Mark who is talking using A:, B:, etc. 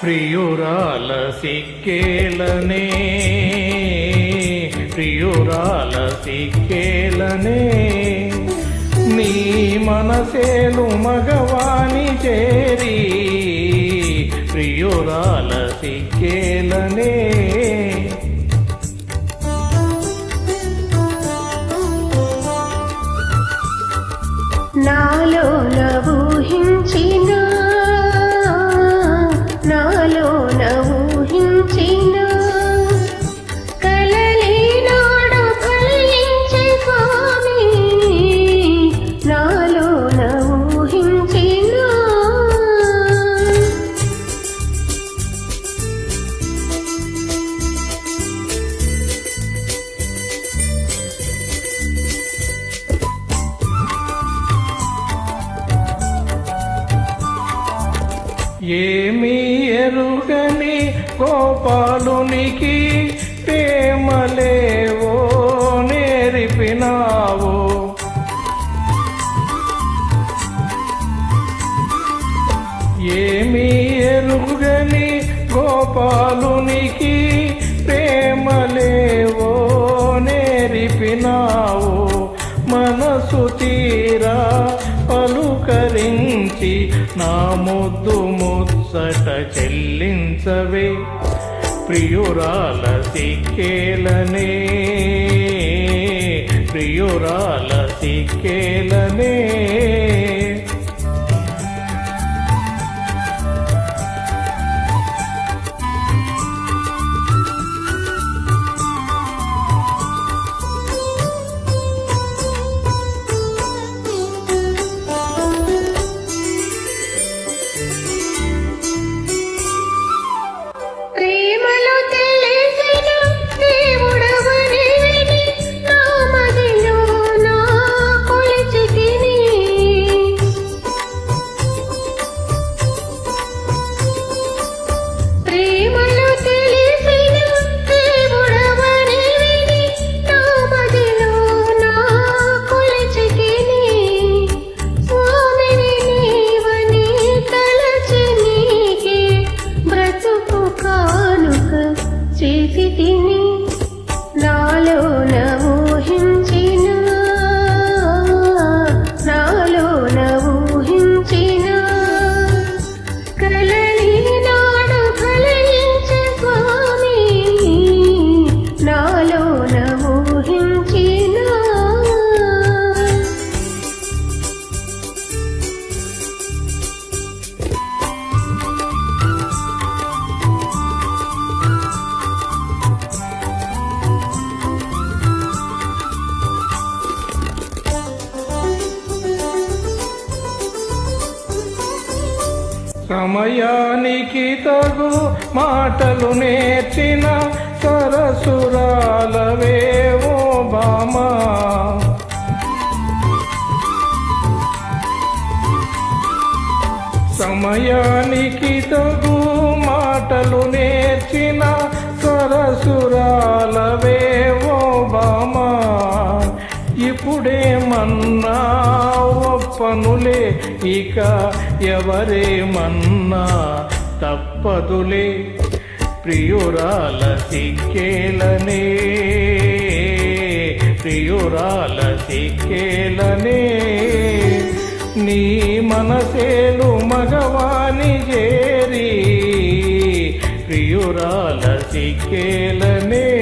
A: ప్రియురాల సిక్కేలనే ప్రియురాల సిక్కేలనే నీ మనసేలు మగవాణి చేరి ప్రియురాల సిక్కేలనే ఏమీ ఎరుగని గోపాలునికి ప్రేమలేవో నేర్పినావో. ఏమీ ఎరుగని గోపాలునికి ప్రేమలేవో నేర్పినావో. మనసు తీరా పలుకరించి నాము ముద్దు ముచ్చట చెల్లించవే. ప్రియురాల సిక్కేలనే ప్రియురాల సిక్కేలనే
B: দেখি তিনি
A: సమయానికి తగు మాటలు నేర్చిన సరసురాలవేవో బామా. సమయానికి తగు మాటలు నేర్చిన సరసురాలవేవో బామా. ఇప్పుడేమన్నా ఒప్పనులే ఇక ఎవరేమన్నా తప్పదులే. ప్రియురాల సిక్కేలనే ప్రియురాల సిక్కేలనే నీ మనసేలు మగవాని చేరి. ప్రియురాల సిక్కేలనే